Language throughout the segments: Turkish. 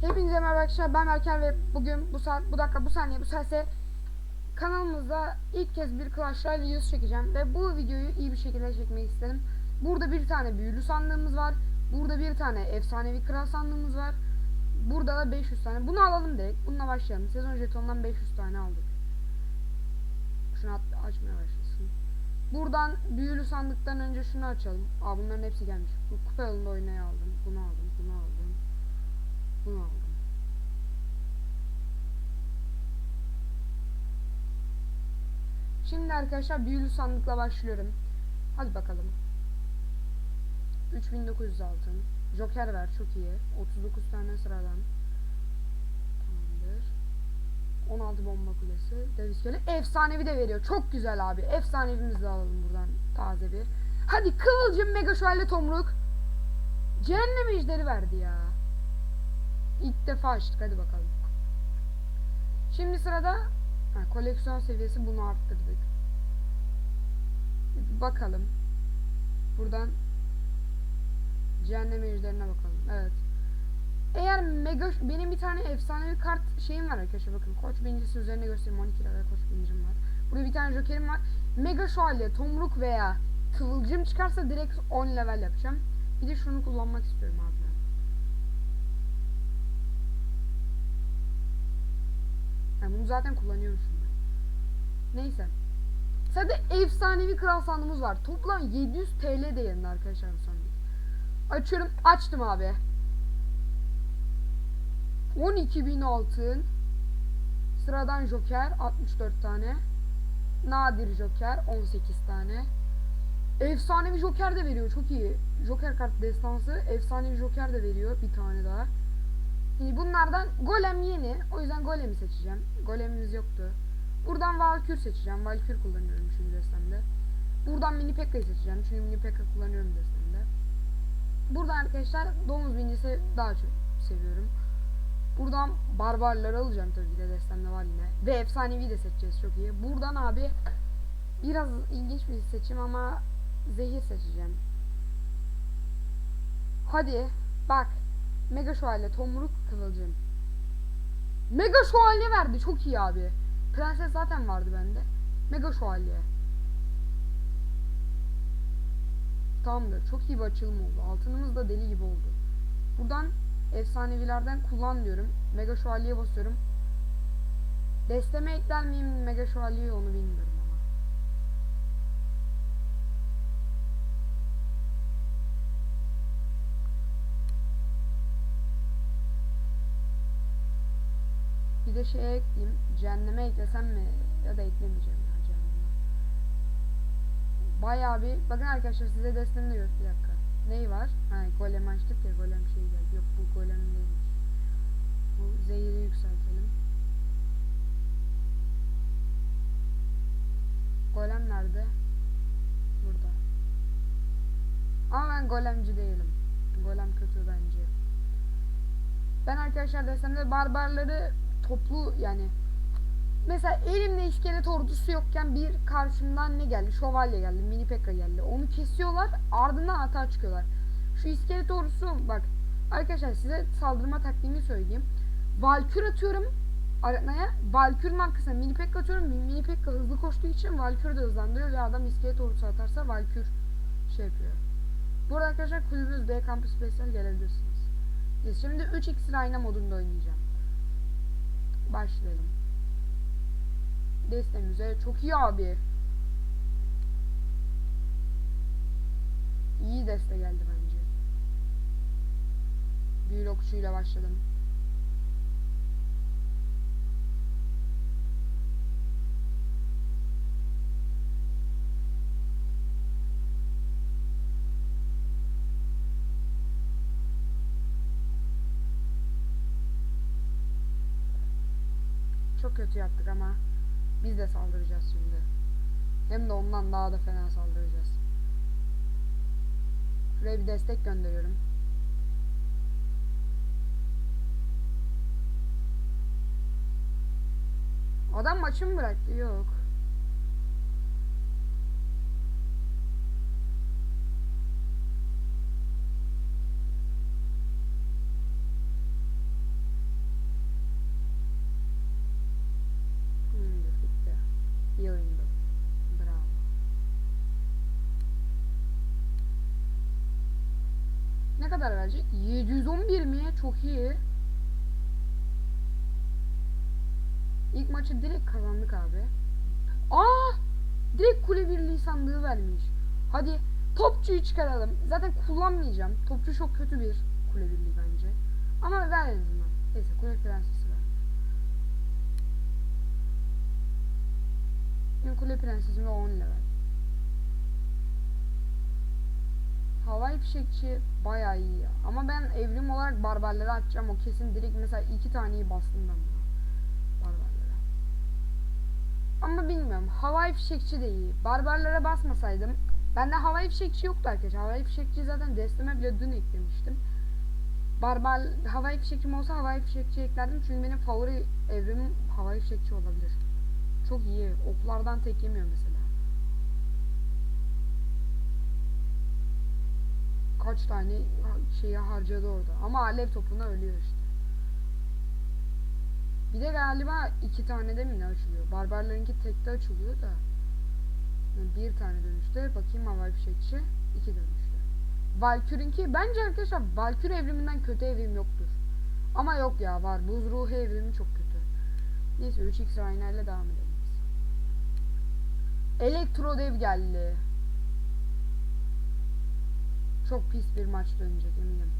Hepinize merhaba arkadaşlar ben Erken ve bugün bu saat bu dakika bu saniye bu saatte kanalımızda ilk kez bir Clash Royale videosu çekeceğim ve bu videoyu iyi bir şekilde çekmek istedim. Burada bir tane büyülü sandığımız var. Burada bir tane efsanevi kral sandığımız var. Burada da 500 tane. Bunu alalım direkt. Bununla başlayalım. Sezon jetonundan 500 tane aldık. Şunu at, açmaya başlasın. Buradan büyülü sandıktan önce şunu açalım. Aa bunların hepsi gelmiş. Bu kupa yolunda oynaya aldım. Bunu aldım. Bunu aldım. Bunu aldım. Şimdi arkadaşlar büyülü sandıkla başlıyorum. Hadi bakalım. 3900 altın. Joker ver çok iyi. 39 tane sıradan. Tamamdır. 16 bomba kulesi. Dev iskele. Efsanevi de veriyor. Çok güzel abi. Efsanevimizi de alalım buradan. Taze bir. Hadi Kıvılcım Mega Şövalye Tomruk. Cehennem ejderi verdi ya. İlk defa açtık hadi bakalım. Şimdi sırada ha, koleksiyon seviyesi bunu arttırdık. Bakalım. Buradan cehennem ejderine bakalım. Evet. Eğer mega benim bir tane efsanevi kart şeyim var arkadaşlar bakın koç birincisi üzerine göstereyim 12 lira koç birincim var. Burada bir tane jokerim var. Mega şövalye, tomruk veya kıvılcım çıkarsa direkt 10 level yapacağım. Bir de şunu kullanmak istiyorum abi Yani bunu zaten kullanıyormuşum ben. Neyse. Sadece efsanevi kral sandığımız var. Toplam 700 TL değerinde arkadaşlar bu sandık. Açıyorum. Açtım abi. 12.000 altın. Sıradan joker 64 tane. Nadir joker 18 tane. Efsanevi joker de veriyor. Çok iyi. Joker kart destansı. Efsanevi joker de veriyor. Bir tane daha. Bunlardan golem yeni. O yüzden golemi seçeceğim. Golemimiz yoktu. Buradan Valkür seçeceğim. Valkür kullanıyorum çünkü destemde. Buradan Mini Pekka'yı seçeceğim. Çünkü Mini Pekka kullanıyorum destemde. Buradan arkadaşlar domuz binicisi daha çok seviyorum. Buradan barbarları alacağım tabii ki de destemde var yine. Ve efsanevi de seçeceğiz çok iyi. Buradan abi biraz ilginç bir seçim ama zehir seçeceğim. Hadi bak. Mega şövalye, tomruk, kıvılcım. Mega şövalye verdi. Çok iyi abi. Prenses zaten vardı bende. Mega şövalye. Tamamdır. Çok iyi bir açılım oldu. Altınımız da deli gibi oldu. Buradan efsanevilerden kullan diyorum. Mega şövalyeye basıyorum. Desteme ekler miyim Mega şövalyeyi onu bilmiyorum ama. Bir de şeye ekleyeyim. Cehenneme eklesem mi? Ya da eklemeyeceğim ya cehenneme. Bayağı bir... Bakın arkadaşlar size destemde yok. Bir dakika. Neyi var? Ha golem açtık ya golem şey geldi. Yok bu golemin değilmiş. Bu zehiri yükseltelim. Golem nerede? Burada. Ama ben golemci değilim. Golem kötü bence. Ben arkadaşlar destemde barbarları toplu yani mesela elimde iskelet ordusu yokken bir karşımdan ne geldi? Şövalye geldi, mini pekka geldi. Onu kesiyorlar, ardından hata çıkıyorlar. Şu iskelet ordusu bak arkadaşlar size saldırma taktiğimi söyleyeyim. Valkür atıyorum arenaya. Valkür'ün arkasına mini pekka atıyorum. Mini pekka hızlı koştuğu için Valkür de hızlandırıyor ve adam iskelet ordusu atarsa Valkür şey yapıyor. Bu arada arkadaşlar kulübümüz B Campus Special gelebilirsiniz. Biz şimdi 3 iksir ayna modunda oynayacağım. Başlayalım. Destemize çok iyi abi. İyi deste geldi bence. Büyülü okçuyla başladım. Çok kötü yaptık ama biz de saldıracağız şimdi. Hem de ondan daha da fena saldıracağız. Şuraya bir destek gönderiyorum. Adam maçı mı bıraktı? Yok. Gelecek. 711 mi? Çok iyi. İlk maçı direkt kazandık abi. Aa! Direkt kule birliği sandığı vermiş. Hadi topçuyu çıkaralım. Zaten kullanmayacağım. Topçu çok kötü bir kule birliği bence. Ama ver en azından. Neyse kule prensesi ver. Benim kule prensesim de 10 level. Havai fişekçi bayağı iyi ya. Ama ben evrim olarak barbarları atacağım. O kesin direkt mesela iki taneyi bastım ben buna. Barbarlara. Ama bilmiyorum. Havai fişekçi de iyi. Barbarlara basmasaydım. Bende havai fişekçi yoktu arkadaşlar. Havai fişekçi zaten desteme bile dün eklemiştim. Barbar havai fişekçim olsa havai fişekçi eklerdim. Çünkü benim favori evrimim havai fişekçi olabilir. Çok iyi. Oklardan tek yemiyor mesela. Kaç tane şeyi harcadı orada. Ama alev topuna ölüyor işte. Bir de galiba iki tane de mi ne açılıyor? Barbarlarınki tekte açılıyor da. Yani Bir tane dönüşte. Bakayım havai fişekçi. iki dönüşte. Valkür'ünki bence arkadaşlar Valkür evriminden kötü evrim yoktur. Ama yok ya var. Buz ruhu evrimi çok kötü. Neyse 3x Rainer'le devam edelim biz. Elektro dev geldi. Çok pis bir maç dönecek eminim.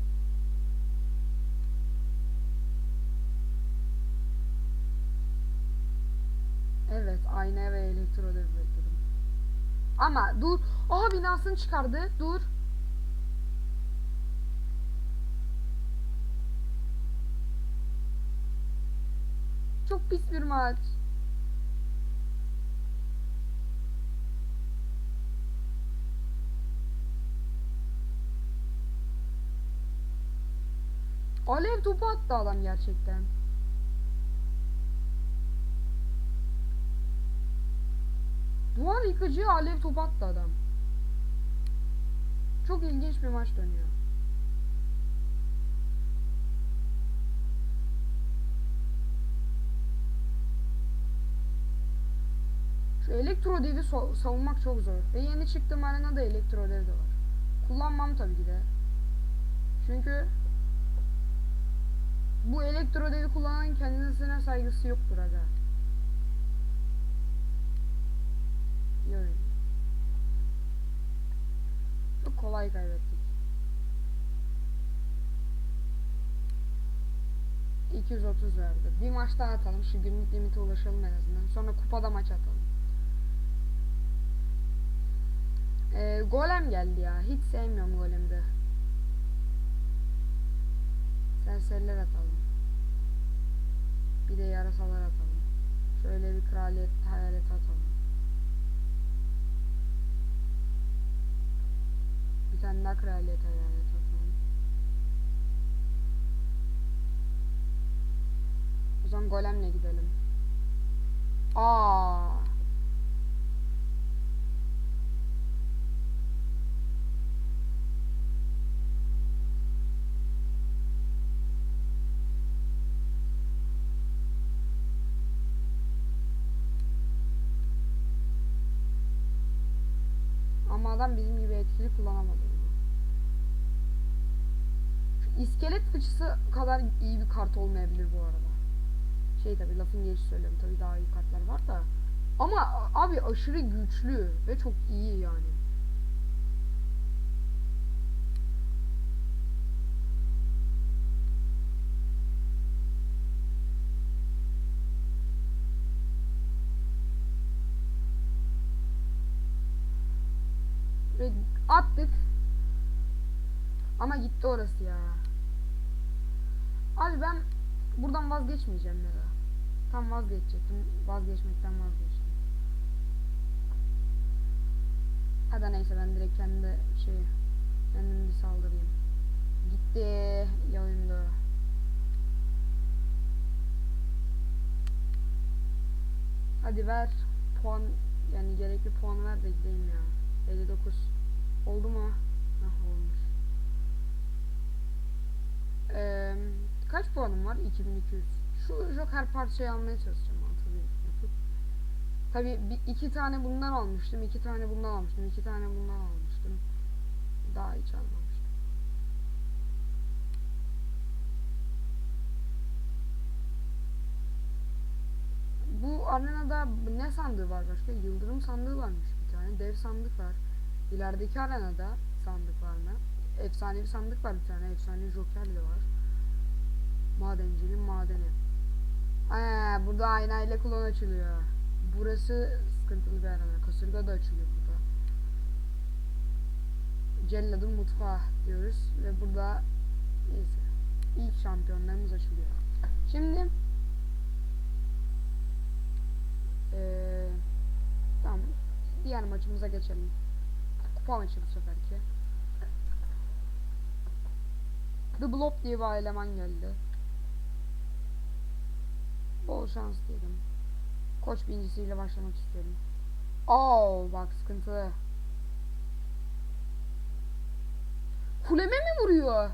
Evet aynaya ve elektro dev bekledim. Ama dur. Aha binasını çıkardı. Dur. Çok pis bir maç. Alev topu attı adam gerçekten. Duvar yıkıcı alev topu attı adam. Çok ilginç bir maç dönüyor. Şu elektro devi savunmak çok zor. Ve yeni çıktığım arenada elektro dev de var. Kullanmam tabii ki de. Çünkü bu elektro devi kullanan kendisine saygısı yoktur aga. Oyun. Çok kolay kaybettik. 230 verdi. Bir maç daha atalım. Şu günlük limite ulaşalım en azından. Sonra kupada maç atalım. Ee, golem geldi ya. Hiç sevmiyorum golemde. Serseriler atalım. Bir de yarasalar atalım. Şöyle bir kraliyet hayalet atalım. Bir tane daha kraliyet hayalet atalım. O zaman golemle gidelim. Aa. Ama bizim gibi etkili kullanamadı. Şu iskelet fıçısı kadar iyi bir kart olmayabilir bu arada. Şey tabi lafın gelişi söylüyorum tabi daha iyi kartlar var da. Ama abi aşırı güçlü ve çok iyi yani. Ve attık. Ama gitti orası ya. Abi ben buradan vazgeçmeyeceğim ya. Tam vazgeçecektim. Vazgeçmekten vazgeçtim. Hadi neyse ben direkt kendi şey kendim bir saldırayım. Gitti yayında. Hadi ver puan yani gerekli puan ver de gideyim ya. 59 oldu mu? Hah olmuş. Eee kaç puanım var? 2200 şu Joker parçayı almaya çalışacağım mantıklı yapıp. Tabi iki tane bundan almıştım, iki tane bundan almıştım, iki tane bundan almıştım. Daha hiç almamıştım. Bu arenada ne sandığı var başka? Yıldırım sandığı varmış bir tane. Dev sandık var. İlerideki arenada sandık var mı? Efsane bir sandık var bir tane. Efsane Joker de var. Madencinin madeni. Aa, burada aynayla klon açılıyor. Burası sıkıntılı bir arena. Kasırga da açılıyor burada. Celladın mutfağı diyoruz ve burada neyse ilk şampiyonlarımız açılıyor. Şimdi eee tamam diğer maçımıza geçelim. Kupa maçı bu seferki. The Blob diye bir eleman geldi. Bol şans diyelim. Koç birincisiyle başlamak istiyorum. Oo bak sıkıntılı. Kuleme mi vuruyor?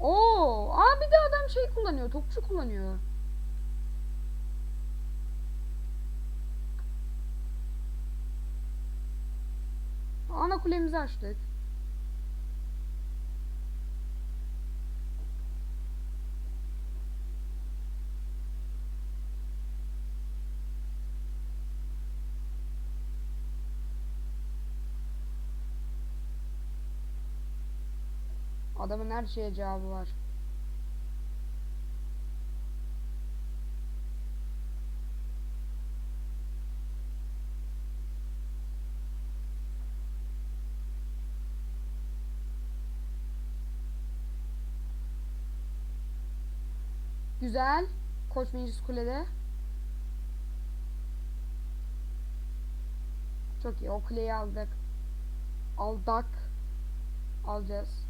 Oo, aa bir de adam şey kullanıyor, topçu kullanıyor. Ana kulemizi açtık. Adamın her şeye cevabı var. Güzel. Koç Meclis Kule'de. Çok iyi. O kuleyi aldık. Aldak. Alacağız.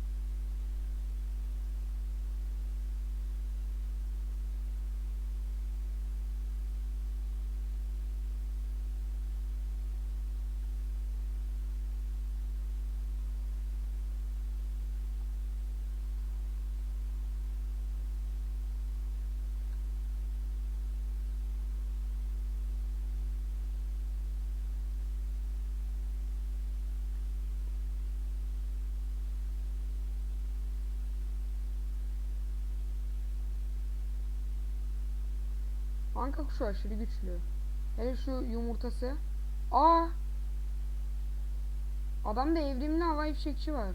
Anka kuşu aşırı güçlü. Hele şu yumurtası. Aa! Adamda evrimli hava fişekçi var.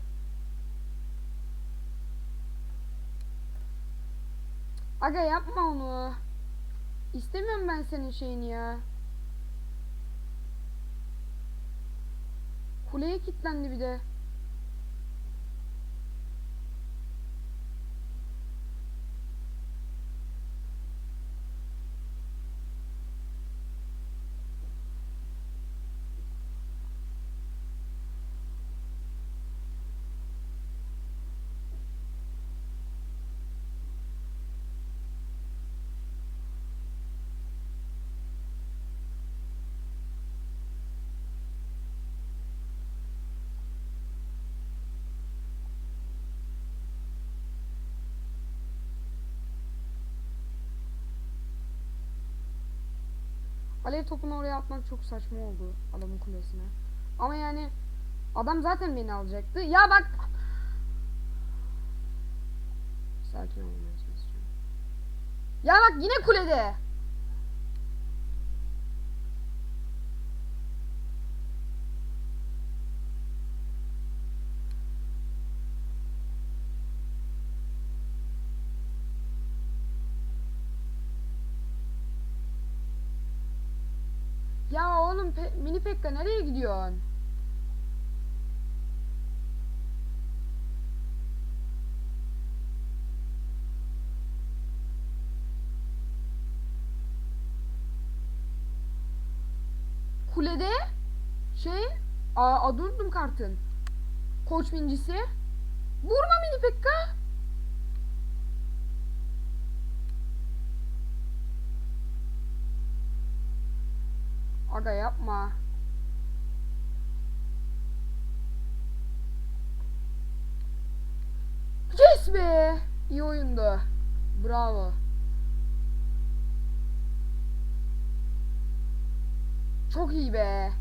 Aga yapma onu. İstemiyorum ben senin şeyini ya. Kuleye kilitlendi bir de. Alev topunu oraya atmak çok saçma oldu adamın kulesine. Ama yani adam zaten beni alacaktı. Ya bak Sakin çalışıyorum. Ya bak yine kulede. Ya oğlum pe mini Pekka nereye gidiyorsun? Kulede şey aa, adurdum kartın. Koç bincisi. Vurma mini Pekka. Aga yapma. Yes be! İyi oyundu. Bravo. Çok iyi be.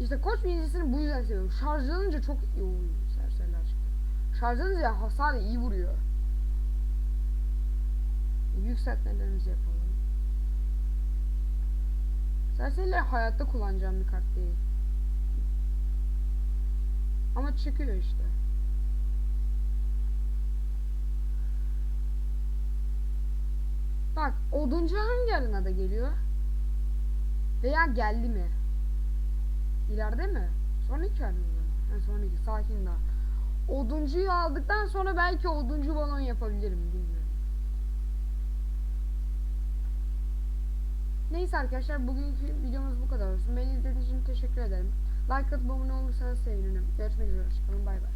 İşte koç birincisini bu yüzden seviyorum. Şarjlanınca çok iyi oluyor serseriler çıktı. Şarjlanınca hasar iyi vuruyor. Yükseltmelerimizi yapalım. Serseriler hayatta kullanacağım bir kart değil. Ama çıkıyor işte. Bak oduncu hangi arenada geliyor? Veya geldi mi? İleride mi? Sonraki arenada mı? Ha, sonraki sakin daha. Oduncuyu aldıktan sonra belki oduncu balon yapabilirim bilmiyorum. Neyse arkadaşlar bugünkü videomuz bu kadar olsun. Beni izlediğiniz için teşekkür ederim. Like atıp abone olursanız sevinirim. Görüşmek üzere.